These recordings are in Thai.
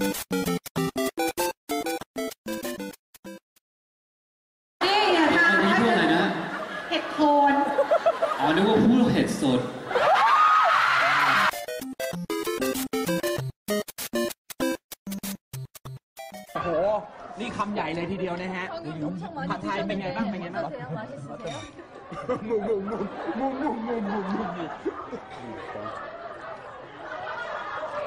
นี่นะอัคะนนี้ช่วงไหนนะ เห็ดโคนอ๋อนึกว่าพูดเห็ดสด โอ้โห นี่คำใหญ่เลยทีเดียวนะฮะ ผัดไทยเป็นไงบ้าง เป็นไงบ้าง 무무무무무무무무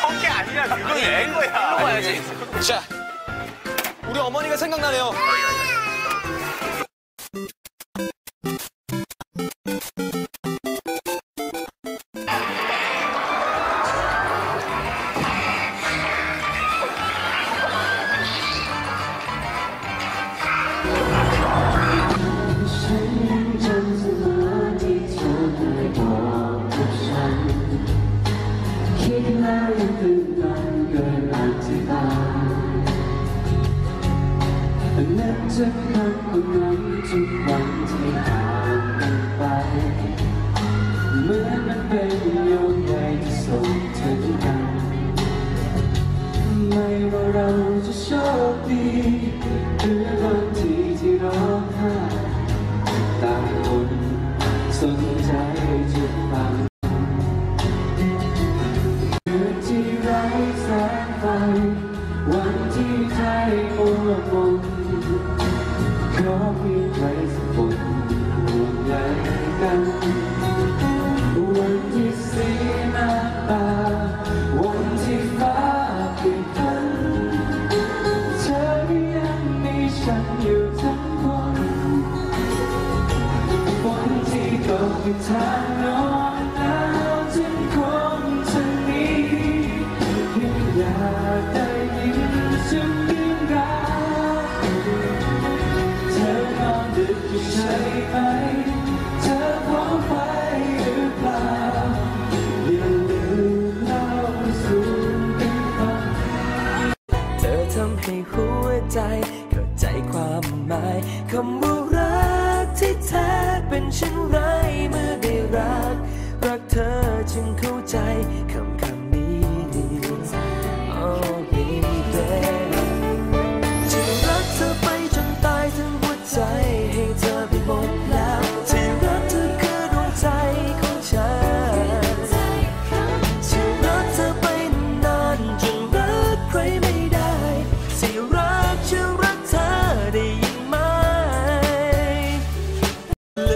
청게 아니라 그건 애인 거야. 봐야지. 자, 우리 어머니가 생각나네요. สักครั้ตรงนั้นทุกวันที่ห่างกันไปเหมือนมันเป็นโยนใยที่ส่งถึงกันไม่ว่าเราจะโชคดีหรือบางทีที่ร้องไห้ต่างคนสนใจจุดต่างคืนที่ไร้แสงไฟวันที่ใจมัวมน เพราะมีใครสักคนวงใยกันวันที่สีน้ำตาวันที่ฟ้าเป็นพันเธอที่ยังมีฉันอยู่ทั้งคนวันที่ตกอยู่ทางน้นแล้วฉันคงจะนีเพียอยากได้ยินฉัน ใช่ไหมเธอพร้อมไปหรือเปล่าอย่าลืมเล่าสู่กันฟัเธอทำให้หัวใจเข้าใจความหมายคำว่ารักที่แท้เป็นฉันรัก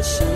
show.